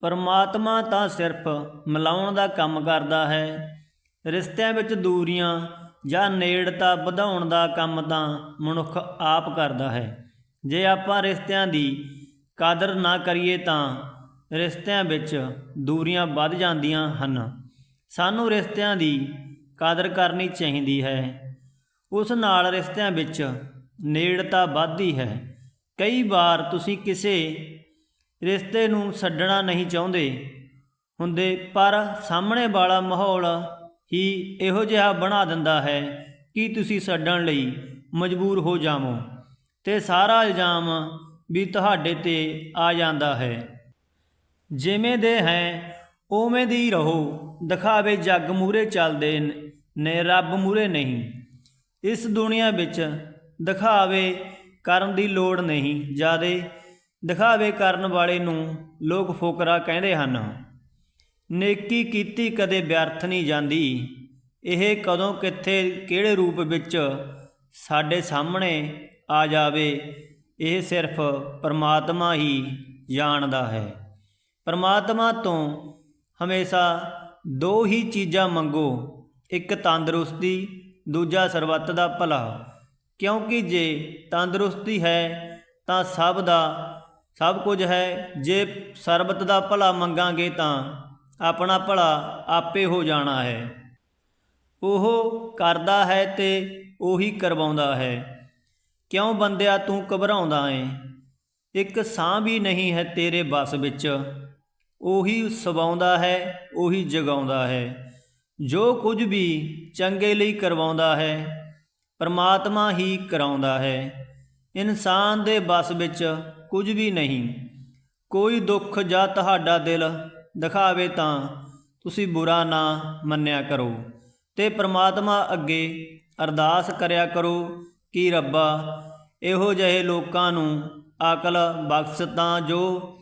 ਪਰਮਾਤਮਾ ਤਾਂ ਸਿਰਫ ਮਿਲਾਉਣ ਦਾ ਕੰਮ ਕਰਦਾ ਹੈ। ਰਿਸ਼ਤਿਆਂ ਵਿੱਚ ਦੂਰੀਆਂ ਜਾਂ ਨੇੜਤਾ ਵਧਾਉਣ ਦਾ ਕੰਮ ਤਾਂ ਮਨੁੱਖ ਆਪ ਕਰਦਾ ਹੈ। ਜੇ ਆਪਾਂ ਰਿਸ਼ਤਿਆਂ ਦੀ ਕਦਰ ਨਾ ਕਰੀਏ ਤਾਂ ਰਿਸ਼ਤਿਆਂ ਵਿੱਚ ਦੂਰੀਆਂ ਵੱਧ ਜਾਂਦੀਆਂ ਹਨ। ਸਾਨੂੰ ਰਿਸ਼ਤਿਆਂ ਦੀ ਕਦਰ ਕਰਨੀ ਚਾਹੀਦੀ ਹੈ। ਉਸ ਨਾਲ ਰਿਸ਼ਤਿਆਂ ਵਿੱਚ ਨੇੜਤਾ ਵੱਧਦੀ ਹੈ। ਕਈ ਵਾਰ ਤੁਸੀਂ ਕਿਸੇ ਰਿਸ਼ਤੇ ਨੂੰ ਛੱਡਣਾ ਨਹੀਂ ਚਾਹੁੰਦੇ ਹੁੰਦੇ, ਪਰ ਸਾਹਮਣੇ ਵਾਲਾ ਮਾਹੌਲ ਹੀ ਇਹੋ ਜਿਹਾ ਬਣਾ ਦਿੰਦਾ ਹੈ ਕਿ ਤੁਸੀਂ ਛੱਡਣ ਲਈ ਮਜਬੂਰ ਹੋ ਜਾਵੋ ਤੇ ਸਾਰਾ ਇਲਜ਼ਾਮ ਵੀ ਤੁਹਾਡੇ ਤੇ ਆ ਜਾਂਦਾ ਹੈ। ਜਿਵੇਂ ਦੇ ਹੈ, ਉਵੇਂ ਦੇ ਹੀ ਰਹੋ। ਦਿਖਾਵੇ ਜੱਗ ਮੂਰੇ ਚੱਲਦੇ ਨੇ, ਰੱਬ ਮੂਰੇ ਨਹੀਂ। ਇਸ ਦੁਨੀਆ ਵਿੱਚ ਦਿਖਾਵੇ ਕਰਨ ਦੀ ਲੋੜ ਨਹੀਂ, ਜਿਆਦੇ ਦਿਖਾਵੇ ਕਰਨ ਵਾਲੇ ਨੂੰ ਲੋਕ ਫੋਕਰਾ ਕਹਿੰਦੇ ਹਨ। ਨੇਕੀ ਕੀਤੀ ਕਦੇ ਵਿਅਰਥ ਨਹੀਂ ਜਾਂਦੀ। ਇਹ ਕਦੋਂ ਕਿੱਥੇ ਕਿਹੜੇ ਰੂਪ ਵਿੱਚ ਸਾਡੇ ਸਾਹਮਣੇ ਆ ਜਾਵੇ, ਇਹ ਸਿਰਫ ਪਰਮਾਤਮਾ ਹੀ ਜਾਣਦਾ ਹੈ। ਪਰਮਾਤਮਾ ਤੋਂ ਹਮੇਸ਼ਾ ਦੋ ਹੀ ਚੀਜ਼ਾਂ ਮੰਗੋ, ਇੱਕ ਤੰਦਰੁਸਤੀ, ਦੂਜਾ ਸਰਬੱਤ ਦਾ ਭਲਾ। ਕਿਉਂਕਿ ਜੇ ਤੰਦਰੁਸਤੀ ਹੈ ਤਾਂ ਸਭ ਦਾ ਸਭ ਕੁਝ ਹੈ, ਜੇ ਸਰਬਤ ਦਾ ਭਲਾ ਮੰਗਾਂਗੇ ਤਾਂ ਆਪਣਾ ਭਲਾ ਆਪੇ ਹੋ ਜਾਣਾ ਹੈ। ਉਹ ਕਰਦਾ ਹੈ ਤੇ ਉਹੀ ਕਰਵਾਉਂਦਾ ਹੈ। ਕਿਉਂ ਬੰਦਿਆ ਤੂੰ ਘਬਰਾਉਂਦਾ ਏ? ਇੱਕ ਸਾਹ ਵੀ ਨਹੀਂ ਹੈ ਤੇਰੇ ਬਸ ਵਿੱਚ। ਉਹੀ ਸਵਾਉਂਦਾ ਹੈ, ਉਹੀ ਜਗਾਉਂਦਾ ਹੈ। ਜੋ ਕੁਝ ਵੀ ਚੰਗੇ ਲਈ ਕਰਵਾਉਂਦਾ ਹੈ, ਪਰਮਾਤਮਾ ਹੀ ਕਰਾਉਂਦਾ ਹੈ। ਇਨਸਾਨ ਦੇ ਬਸ ਵਿੱਚ ਕੁਝ ਵੀ ਨਹੀਂ। ਕੋਈ ਦੁੱਖ ਜਾਂ ਤੁਹਾਡਾ ਦਿਲ ਦਿਖਾਵੇ ਤਾਂ ਤੁਸੀਂ ਬੁਰਾ ਨਾ ਮੰਨਿਆ ਕਰੋ ਤੇ ਪ੍ਰਮਾਤਮਾ ਅੱਗੇ ਅਰਦਾਸ ਕਰਿਆ ਕਰੋ ਕਿ ਰੱਬਾ, ਇਹੋ ਜਿਹੇ ਲੋਕਾਂ ਨੂੰ ਅਕਲ ਬਖਸ਼ ਤਾਂ ਜੋ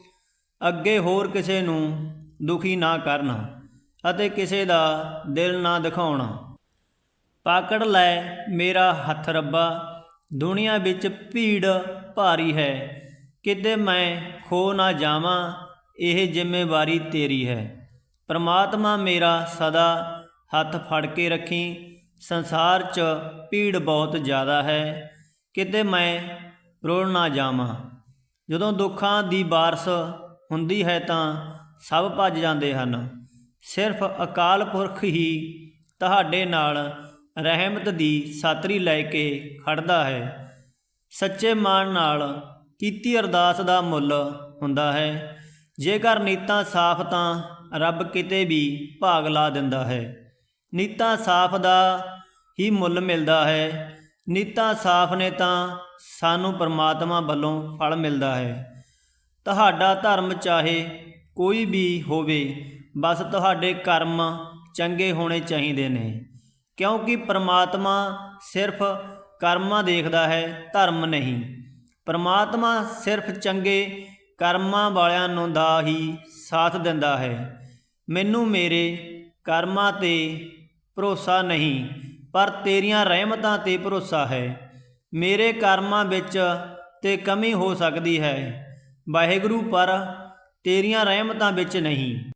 ਅੱਗੇ ਹੋਰ ਕਿਸੇ ਨੂੰ ਦੁਖੀ ਨਾ ਕਰਨ ਅਤੇ ਕਿਸੇ ਦਾ ਦਿਲ ਨਾ ਦਿਖਾਉਣਾ। ਪਾਕੜ ਲੈ ਮੇਰਾ ਹੱਥ ਰੱਬਾ, ਦੁਨੀਆ ਵਿੱਚ ਭੀੜ ਭਾਰੀ ਹੈ। ਕਿਤੇ ਮੈਂ ਖੋ ਨਾ ਜਾਵਾਂ, ਇਹ ਜ਼ਿੰਮੇਵਾਰੀ ਤੇਰੀ ਹੈ। ਪ੍ਰਮਾਤਮਾ ਮੇਰਾ ਸਦਾ ਹੱਥ ਫੜ ਕੇ ਰੱਖੀ, ਸੰਸਾਰ 'ਚ ਭੀੜ ਬਹੁਤ ਜ਼ਿਆਦਾ ਹੈ, ਕਿਤੇ ਮੈਂ ਰੋਲ ਨਾ ਜਾਵਾਂ। ਜਦੋਂ ਦੁੱਖਾਂ ਦੀ ਬਾਰਸ ਹੁੰਦੀ ਹੈ ਤਾਂ ਸਭ ਭੱਜ ਜਾਂਦੇ ਹਨ। ਸਿਰਫ ਅਕਾਲ ਪੁਰਖ ਹੀ ਤੁਹਾਡੇ ਨਾਲ ਰਹਿਮਤ ਦੀ ਸਾਤਰੀ ਲੈ ਕੇ ਖੜਦਾ ਹੈ। ਸੱਚੇ ਮਨ ਨਾਲ ਕੀਤੀ ਅਰਦਾਸ ਦਾ ਮੁੱਲ ਹੁੰਦਾ ਹੈ। ਜੇਕਰ ਨੀਤਾਂ ਸਾਫ਼ ਤਾਂ ਰੱਬ ਕਿਤੇ ਵੀ ਭਾਗ ਲਾ ਦਿੰਦਾ ਹੈ। ਨੀਤਾਂ ਸਾਫ਼ ਦਾ ਹੀ ਮੁੱਲ ਮਿਲਦਾ ਹੈ। ਨੀਤਾਂ ਸਾਫ਼ ਨੇ ਤਾਂ ਸਾਨੂੰ ਪਰਮਾਤਮਾ ਵੱਲੋਂ ਫਲ ਮਿਲਦਾ ਹੈ। ਤੁਹਾਡਾ ਧਰਮ ਚਾਹੇ ਕੋਈ ਵੀ ਹੋਵੇ, ਬਸ ਤੁਹਾਡੇ ਕਰਮ ਚੰਗੇ ਹੋਣੇ ਚਾਹੀਦੇ ਨੇ। ਕਿਉਂਕਿ ਪਰਮਾਤਮਾ ਸਿਰਫ ਕਰਮਾਂ ਦੇਖਦਾ ਹੈ, ਧਰਮ ਨਹੀਂ। ਪਰਮਾਤਮਾ ਸਿਰਫ ਚੰਗੇ ਕਰਮਾਂ ਵਾਲਿਆਂ ਨੂੰ ਦਾ ਹੀ ਸਾਥ ਦਿੰਦਾ ਹੈ। ਮੈਨੂੰ ਮੇਰੇ ਕਰਮਾਂ ਤੇ ਭਰੋਸਾ ਨਹੀਂ, ਪਰ ਤੇਰੀਆਂ ਰਹਿਮਤਾਂ ਤੇ ਭਰੋਸਾ ਹੈ। ਮੇਰੇ ਕਰਮਾਂ ਵਿੱਚ ਤੇ ਕਮੀ ਹੋ ਸਕਦੀ ਹੈ। ਵਾਹਿਗੁਰੂ ਪਰ ਤੇਰੀਆਂ ਰਹਿਮਤਾਂ ਵਿੱਚ ਨਹੀਂ।